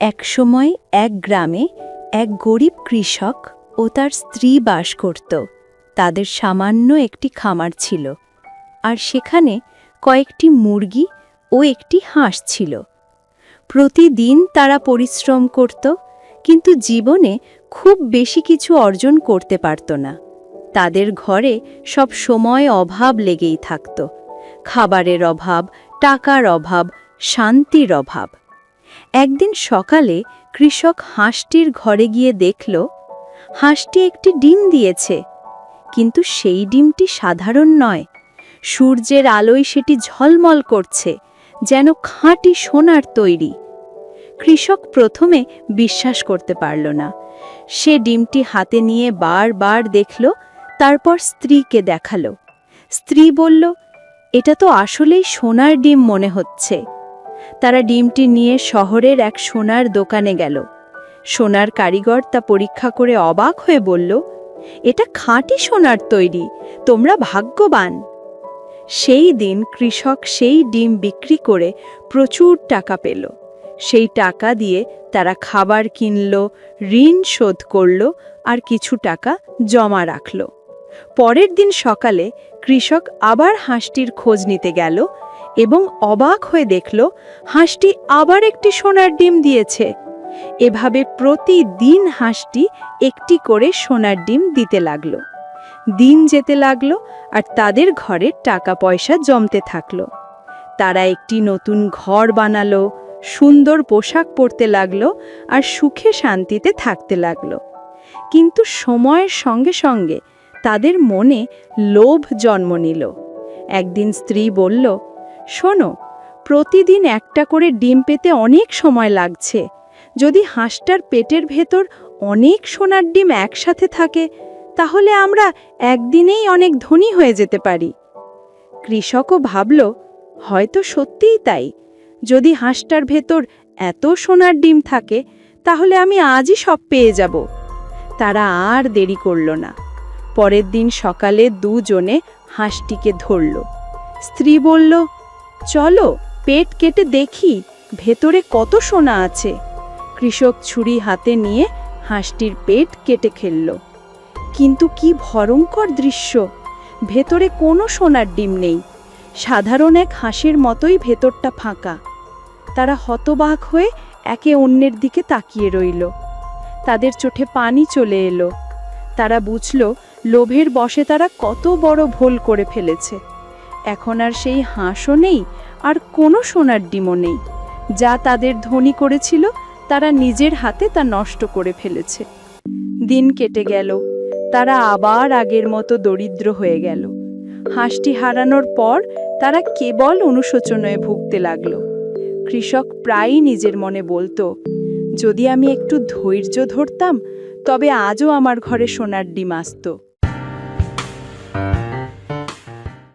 একসময় এক গ্রামে এক গরিব কৃষক ও তার স্ত্রী বাস করত। তাদের সামান্য একটি খামার ছিল। আর সেখানে কয়েকটি মুরগি ও একটি হাঁস ছিল। প্রতিদিন তারা পরিশ্রম করত, কিন্তু জীবনে খুব বেশি কিছু অর্জন করতে পারত না। তাদের ঘরে সব সময় অভাব লেগেই থাকত। খাবারের অভাব, টাকার অভাব, শান্তির অভাব। একদিন সকালে কৃষক হাঁসটির ঘরে গিয়ে দেখল, হাঁসটি একটি ডিম দিয়েছে। কিন্তু সেই ডিমটি সাধারণ নয়। সূর্যের আলোয় সেটি ঝলমল করছে, যেন খাঁটি সোনার তৈরি। কৃষক প্রথমে বিশ্বাস করতে পারল না। সে ডিমটি হাতে নিয়ে বারবার দেখল, তারপর স্ত্রীকে দেখাল। স্ত্রী বলল, এটা তো আসলেই সোনার ডিম মনে হচ্ছে। তারা ডিমটি নিয়ে শহরের এক সোনার দোকানে গেল। সোনার কারিগর তা পরীক্ষা করে অবাক হয়ে বলল, এটা খাঁটি সোনার তৈরি, তোমরা ভাগ্যবান। সেই দিন কৃষক সেই ডিম বিক্রি করে প্রচুর টাকা পেল। সেই টাকা দিয়ে তারা খাবার কিনল, ঋণ শোধ করল আর কিছু টাকা জমা রাখল। পরের দিন সকালে কৃষক আবার হাঁসটির খোঁজ নিতে গেল এবং অবাক হয়ে দেখল, হাঁসটি আবার একটি সোনার ডিম দিয়েছে। এভাবে প্রতিদিন হাঁসটি একটি করে সোনার ডিম দিতে লাগল। দিন যেতে লাগল আর তাদের ঘরে টাকা পয়সা জমতে থাকল। তারা একটি নতুন ঘর বানালো, সুন্দর পোশাক পরতে লাগল আর সুখে শান্তিতে থাকতে লাগল। কিন্তু সময়ের সঙ্গে সঙ্গে তাদের মনে লোভ জন্ম নিল। একদিন স্ত্রী বলল শোনো, প্রতিদিন একটা করে ডিম পেতে অনেক সময় লাগছে। যদি হাঁসটার পেটের ভেতর অনেক সোনার ডিম একসাথে থাকে, তাহলে আমরা একদিনেই অনেক ধনী হয়ে যেতে পারি। কৃষকও ভাবল, হয়তো সত্যিই তাই। যদি হাঁসটার ভেতর এত সোনার ডিম থাকে, তাহলে আমি আজই সব পেয়ে যাব। তারা আর দেরি করল না। পরের দিন সকালে দুজনে হাঁসটিকে ধরল। স্ত্রী বলল চলো, পেট কেটে দেখি ভেতরে কত সোনা আছে। কৃষক ছুরি হাতে নিয়ে হাঁসটির পেট কেটে খেলল। কিন্তু কি ভয়ঙ্কর দৃশ্য। ভেতরে কোনো সোনার ডিম নেই। সাধারণ এক হাঁসের মতোই ভেতরটা ফাঁকা। তারা হতবাক হয়ে একে অন্যের দিকে তাকিয়ে রইল। তাদের চোখে পানি চলে এলো। তারা বুঝল, লোভের বশে তারা কত বড় ভুল করে ফেলেছে। এখন আর সেই হাঁসও নেই, আর কোনো সোনার ডিমও নেই। যা তাদের ধনী করেছিল, তারা নিজের হাতে তা নষ্ট করে ফেলেছে। দিন কেটে গেল, তারা আবার আগের মতো দরিদ্র হয়ে গেল। হাঁসটি হারানোর পর তারা কেবল অনুশোচনায় ভুগতে লাগল। কৃষক প্রায়ই নিজের মনে বলতো, যদি আমি একটু ধৈর্য ধরতাম, তবে আজও আমার ঘরে সোনার ডিম আসতো।